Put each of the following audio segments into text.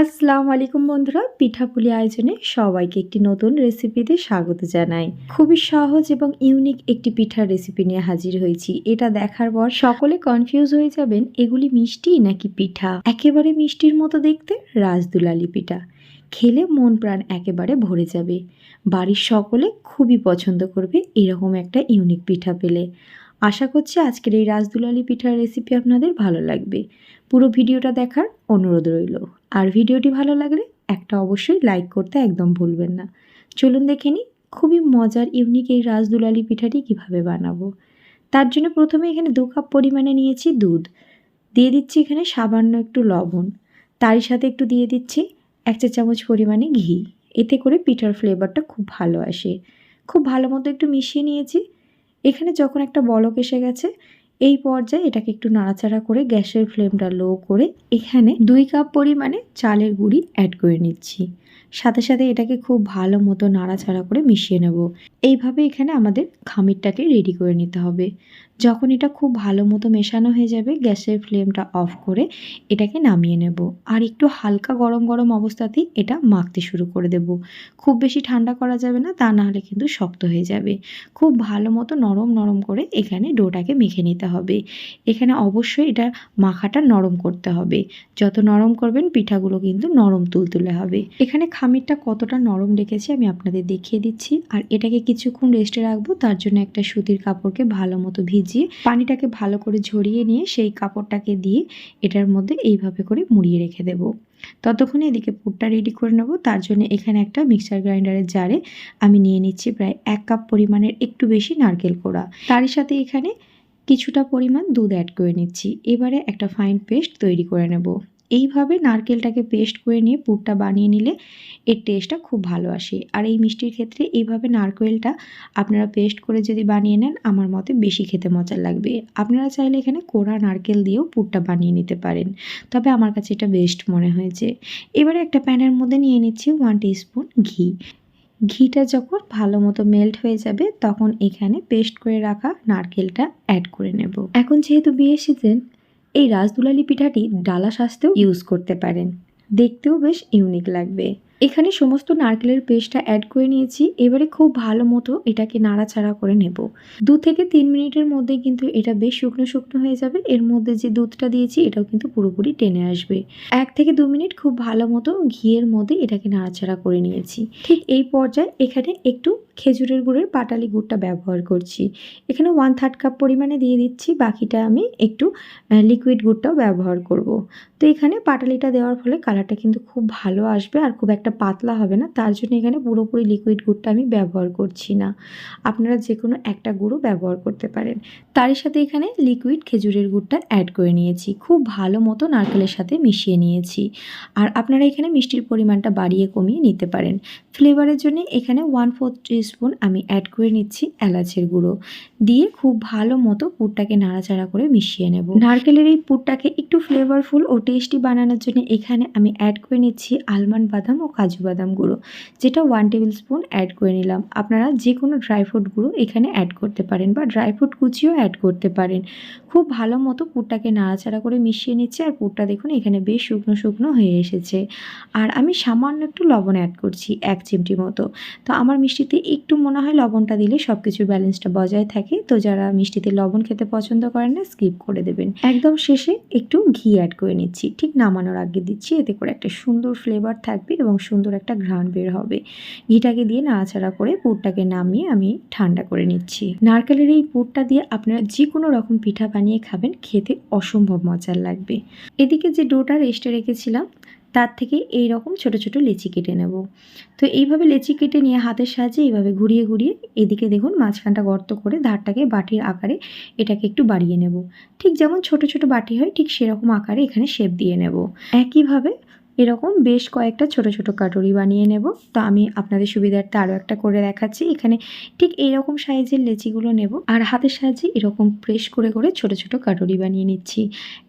আসসালামু আলাইকুম বন্ধুরা, পিঠাপুলি আয়োজনে সবাইকে একটি নতুন রেসিপিতে স্বাগত জানাই। খুবই সহজ এবং ইউনিক একটি পিঠার রেসিপি নিয়ে হাজির হয়েছি। এটা দেখার পর সকলে কনফিউজ হয়ে যাবেন, এগুলি মিষ্টি নাকি পিঠা? একেবারে মিষ্টির মতো দেখতে রাজদুলালি পিঠা। খেলে মন প্রাণ একেবারে ভরে যাবে। বাড়ির সকলে খুবই পছন্দ করবে এরকম একটা ইউনিক পিঠা পেলে। আশা করছি আজকের এই রাজদুলালি পিঠার রেসিপি আপনাদের ভালো লাগবে। পুরো ভিডিওটা দেখার অনুরোধ রইল। আর ভিডিওটি ভালো লাগলে একটা অবশ্যই লাইক করতে একদম ভুলবেন না। চলুন দেখে নিই খুবই মজার ইউনিক এই রাজদুলালি পিঠাটি কীভাবে বানাবো। তার জন্য প্রথমে এখানে দু কাপ পরিমাণে নিয়েছি দুধ। দিয়ে দিচ্ছি এখানে সামান্য একটু লবণ। তারই সাথে একটু দিয়ে দিচ্ছি এক চা চামচ পরিমাণে ঘি। এতে করে পিঠার ফ্লেভারটা খুব ভালো আসে। খুব ভালো মতো একটু মিশিয়ে নিয়েছি। এখানে যখন একটা বলক এসে গেছে, এই পর্যায়ে এটাকে একটু নাড়াচাড়া করে গ্যাসের ফ্লেমটা লো করে এখানে দুই কাপ পরিমাণে চালের গুঁড়ি অ্যাড করে নিচ্ছি। সাথে সাথে এটাকে খুব ভালো মতো নাড়াচাড়া করে মিশিয়ে নেব। এইভাবে এখানে আমাদের খামিরটাকে রেডি করে নিতে হবে। যখন এটা খুব ভালো মতো মেশানো হয়ে যাবে, গ্যাসের ফ্লেমটা অফ করে এটাকে নামিয়ে নেব। আর একটু হালকা গরম গরম অবস্থাতেই এটা মাখতে শুরু করে দেব। খুব বেশি ঠান্ডা করা যাবে না, তা না হলে কিন্তু শক্ত হয়ে যাবে। খুব ভালো মতো নরম নরম করে এখানে ডোটাকে মেখে নিতে হবে। এখানে অবশ্যই এটা মাখাটা নরম করতে হবে। যত নরম করবেন, পিঠাগুলো কিন্তু নরম তুলতুলে হবে। এখানে খামিরটা কতটা নরম রেখেছি আমি আপনাদের দেখিয়ে দিচ্ছি। আর এটাকে কিছুক্ষণ রেস্টে রাখব, তার জন্য একটা সুতির কাপড়কে ভালো মতো ভিজিয়ে পানিটাকে ভালো করে ঝরিয়ে নিয়ে সেই কাপড়টাকে দিয়ে এটার মধ্যে এইভাবে করে মুড়িয়ে রেখে দেব। ততক্ষণে এদিকে পুরটা রেডি করে নেব। তার জন্য এখানে একটা মিক্সার গ্রাইন্ডারের জারে আমি নিয়ে নিচ্ছি প্রায় এক কাপ পরিমাণের একটু বেশি নারকেল কোড়া। তারই সাথে এখানে কিছুটা পরিমাণ দুধ অ্যাড করে নিচ্ছি। এবারে একটা ফাইন পেস্ট তৈরি করে নেব। এইভাবে নারকেলটাকে পেস্ট করে নিয়ে পুরটা বানিয়ে নিলে এর টেস্টটা খুব ভালো আসে। আর এই মিষ্টির ক্ষেত্রে এইভাবে নারকেলটা আপনারা পেস্ট করে যদি বানিয়ে নেন, আমার মতে বেশি খেতে মজা লাগবে। আপনারা চাইলে এখানে কোড়া নারকেল দিয়েও পুরটা বানিয়ে নিতে পারেন। তবে আমার কাছে এটা বেস্ট মনে হয়েছে। এবারে একটা প্যানের মধ্যে নিয়ে নিচ্ছি ওয়ান স্পুন ঘি। ঘিটা যখন ভালো মতো মেল্ট হয়ে যাবে, তখন এখানে পেস্ট করে রাখা নারকেলটা অ্যাড করে নেব। এখন যেহেতু বিয়ে সিজন এই রাজদুলালি পিঠাটি ডালা সাজতেও ইউজ করতে পারেন। দেখতেও বেশ ইউনিক লাগবে। এখানে সমস্ত নারকেলের পেস্টটা অ্যাড করে নিয়েছি। এবারে খুব ভালো মতো এটাকে নাড়াচাড়া করে নেব। দু থেকে তিন মিনিটের মধ্যে কিন্তু এটা বেশ শুকনো শুকনো হয়ে যাবে। এর মধ্যে যে দুধটা দিয়েছি, এটাও কিন্তু পুরোপুরি টেনে আসবে। এক থেকে দু মিনিট খুব ভালো মতো ঘিয়ের মধ্যে এটাকে নাড়াচাড়া করে নিয়েছি। ঠিক এই পর্যায়ে এখানে একটু খেজুরের গুড়ের পাটালি গুড়টা ব্যবহার করছি। এখানে ওয়ান থার্ড কাপ পরিমাণে দিয়ে দিচ্ছি। বাকিটা আমি একটু লিকুইড গুড়টাও ব্যবহার করব। তো এখানে পাটালিটা দেওয়ার ফলে কালারটা কিন্তু খুব ভালো আসবে আর খুব একটা পাতলা হবে না, তার জন্য এখানে পুরোপুরি লিকুইড গুড়টা আমি ব্যবহার করছি না। আপনারা যে কোনো একটা গুঁড়ো ব্যবহার করতে পারেন। তারই সাথে এখানে লিকুইড খেজুরের গুড়টা অ্যাড করে নিয়েছি। খুব ভালো মতো নারকেলের সাথে মিশিয়ে নিয়েছি। আর আপনারা এখানে মিষ্টির পরিমাণটা বাড়িয়ে কমিয়ে নিতে পারেন। ফ্লেভারের জন্য এখানে ওয়ান ফোর স্পুন আমি অ্যাড করে নিচ্ছি এলাচের গুঁড়ো। দিয়ে খুব ভালো মতো পুরটাকে নাড়াচাড়া করে মিশিয়ে নেব। নারকেলের এই পুরটাকে একটু ফ্লেভারফুল ও টেস্টি বানানোর জন্য এখানে আমি অ্যাড করে নিচ্ছি আলমন্ড বাদাম ও কাজু বাদাম গুঁড়ো, যেটা ওয়ান টেবিল স্পুন অ্যাড করে নিলাম। আপনারা যে কোনো ড্রাই ফ্রুট গুঁড়ো এখানে অ্যাড করতে পারেন বা ড্রাই ফ্রুট কুচিও অ্যাড করতে পারেন। খুব ভালো মতো পুরটাকে নাড়াচাড়া করে মিশিয়ে নিচ্ছে আর পুরটা দেখুন এখানে বেশ শুকনো শুকনো হয়ে এসেছে। আর আমি সামান্য একটু লবণ অ্যাড করছি এক চিমটি মতো। তো আমার মিষ্টিতে একটু মনে হয় লবণটা দিলে সব কিছুর ব্যালেন্সটা বজায় থাকে। তো যারা মিষ্টিতে লবণ খেতে পছন্দ করেন না স্কিপ করে দেবেন। একদম শেষে একটু ঘি অ্যাড করে নিচ্ছি। ঠিক নামানোর আগে দিচ্ছি, এতে করে একটা সুন্দর ফ্লেভার থাকবে এবং সুন্দর একটা ঘ্রাণ বের হবে। ঘিটাকে দিয়ে নাড়াচাড়া করে পুরটাকে নামিয়ে আমি ঠান্ডা করে নিচ্ছি। নারকেলের এই পুরটা দিয়ে আপনারা যে কোনো রকম পিঠা বানিয়ে খাবেন, খেতে অসম্ভব মজার লাগবে। এদিকে যে ডোটা রেস্টে রেখেছিলাম, তার থেকে এই রকম ছোট ছোট লেচি কেটে নেব। তো এইভাবে লেচি কেটে নিয়ে হাতের সাহায্যে এইভাবে ঘুরিয়ে ঘুরিয়ে এদিকে দেখুন মাঝখানটা গর্ত করে ধারটাকে বাটির আকারে এটাকে একটু বাড়িয়ে নেব। ঠিক যেমন ছোট ছোট বাটি হয়, ঠিক সেরকম আকারে এখানে শেপ দিয়ে নেব। একইভাবে এরকম বেশ কয়েকটা ছোট ছোট কাটুরি বানিয়ে নেব। তো আমি আপনাদের সুবিধার্থে আরও একটা করে দেখাচ্ছি। এখানে ঠিক এইরকম সাইজের লেচিগুলো নেব। আর হাতের সাহায্যে এরকম প্রেস করে করে ছোট ছোট কাটুরি বানিয়ে নিচ্ছি।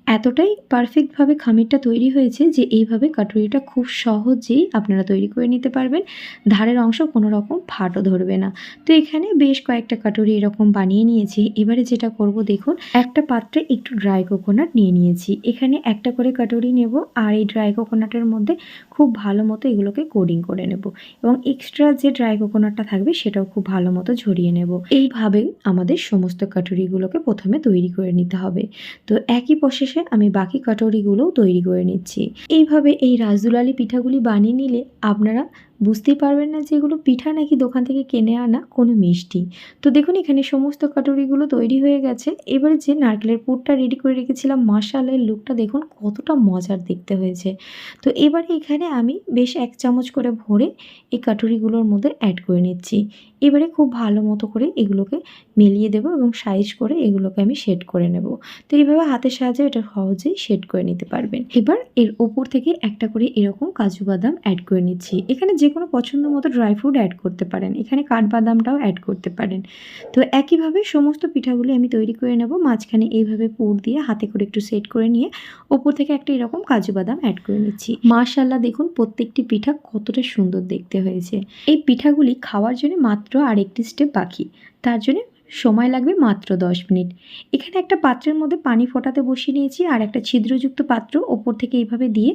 এতটাই পারফেক্টভাবে খামিরটা তৈরি হয়েছে যে এইভাবে কাটুরিটা খুব সহজেই আপনারা তৈরি করে নিতে পারবেন। ধারের অংশ কোনো রকম ফাটও ধরবে না। তো এখানে বেশ কয়েকটা কাটুরি এরকম বানিয়ে নিয়েছি। এবারে যেটা করব দেখুন, একটা পাত্রে একটু ড্রাই কোকোনাট নিয়ে নিয়েছি। এখানে একটা করে কাটুরি নেব আর এই ড্রাই কোকোনাটের মধ্যে খুব ভালো মতো এগুলোকে কোডিং করে নেব এবং এক্সট্রা যে ড্রাই কোকোনাটটা থাকবে সেটাও খুব ভালো মতো ঝরিয়ে নেব। এইভাবে আমাদের সমস্ত কাটুরিগুলোকে প্রথমে তৈরি করে নিতে হবে। তো একই প্রসেসে আমি বাকি কাটুরিগুলোও তৈরি করে নিচ্ছি। এইভাবে এই রাজদুলালি পিঠাগুলি বানিয়ে নিলে আপনারা বুঝতেই পারবেন না যে এগুলো পিঠা নাকি দোকান থেকে কিনে আনা কোনো মিষ্টি। তো দেখুন, এখানে সমস্ত কাটুরিগুলো তৈরি হয়ে গেছে। এবারে যে নারকেলের পুরটা রেডি করে রেখেছিলাম মশালের লুকটা দেখুন, কতটা মজার দেখতে হয়েছে। তো এবারে এখানে আমি বেশ এক চামচ করে ভরে এই কাটুরিগুলোর মধ্যে অ্যাড করে নিচ্ছি। এবারে খুব ভালো মতো করে এগুলোকে মিলিয়ে দেবো এবং সাইজ করে এগুলোকে আমি শেড করে নেব। তো এইভাবে হাতের সাহায্যে এটা সহজেই শেড করে নিতে পারবেন। এবার এর ওপর থেকে একটা করে এরকম কাজু বাদাম অ্যাড করে নিচ্ছি। এখানে যে কোনো পছন্দ মতো ড্রাই ফ্রুট অ্যাড করতে পারেন। এখানে কাঠবাদামটাও অ্যাড করতে পারেন। তো একইভাবে সমস্ত পিঠাগুলি আমি তৈরি করে নেব। মাঝখানে এইভাবে পুর দিয়ে হাতে করে একটু সেট করে নিয়ে ওপর থেকে একটা এরকম কাজু বাদাম অ্যাড করে নিচ্ছি। মাশাল্লাহ দেখুন, প্রত্যেকটি পিঠা কতটা সুন্দর দেখতে হয়েছে। এই পিঠাগুলি খাওয়ার জন্য মাত্র আরেকটি স্টেপ বাকি। তার জন্য সময় লাগবে মাত্র দশ মিনিট। এখানে একটা পাত্রের মধ্যে পানি ফোটাতে বসিয়ে নিয়েছি আর একটা ছিদ্রযুক্ত পাত্র ওপর থেকে এইভাবে দিয়ে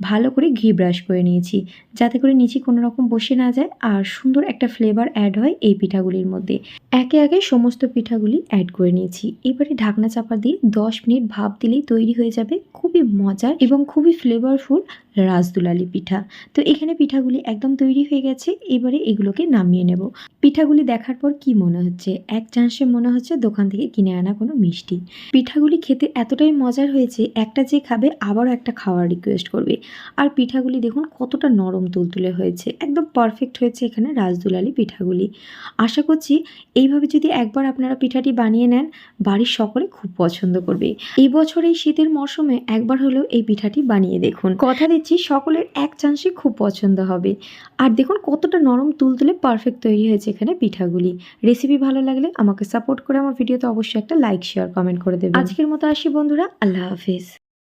ভালো করে ঘি ব্রাশ করে নিয়েছি, যাতে করে নিচে কোনো রকম বসে না যায় আর সুন্দর একটা ফ্লেভার অ্যাড হয় এই পিঠাগুলির মধ্যে। একে একে সমস্ত পিঠাগুলি অ্যাড করে নিয়েছি। এবারে ঢাকনা চাপা দিয়ে দশ মিনিট ভাপ দিলেই তৈরি হয়ে যাবে খুবই মজার এবং খুবই ফ্লেভারফুল রাজদুলালি পিঠা। তো এখানে পিঠাগুলি একদম তৈরি হয়ে গেছে, এবারে এগুলোকে নামিয়ে নেব। পিঠাগুলি দেখার পর কি মনে হচ্ছে? এক চান্সে মনে হচ্ছে দোকান থেকে কিনে আনা কোনো মিষ্টি। পিঠাগুলি খেতে এতটাই মজার হয়েছে, একটা যে খাবে আবারও একটা খাওয়ার রিকোয়েস্ট করবে। আর পিঠাগুলি দেখুন কতটা নরম তুলতুলে হয়েছে, একদম পারফেক্ট হয়েছে এখানে রাজদুলালি পিঠাগুলি। আশা করছি এইভাবে যদি একবার আপনারা পিঠাটি বানিয়ে নেন, বাড়ির সকলে খুব পছন্দ করবে। এই বছর এই শীতের মরশুমে একবার হলেও এই পিঠাটি বানিয়ে দেখুন। কথা দিচ্ছি সকলের এক চান্সই খুব পছন্দ হবে। আর দেখুন কতটা নরম তুলতুলে পারফেক্ট তৈরি হয়েছে এখানে পিঠাগুলি। রেসিপি ভালো লাগলে আমাকে সাপোর্ট করে আমার ভিডিওতে অবশ্যই একটা লাইক শেয়ার কমেন্ট করে দেবে আজকের মতো আসি বন্ধুরা, আল্লাহ হাফিজ।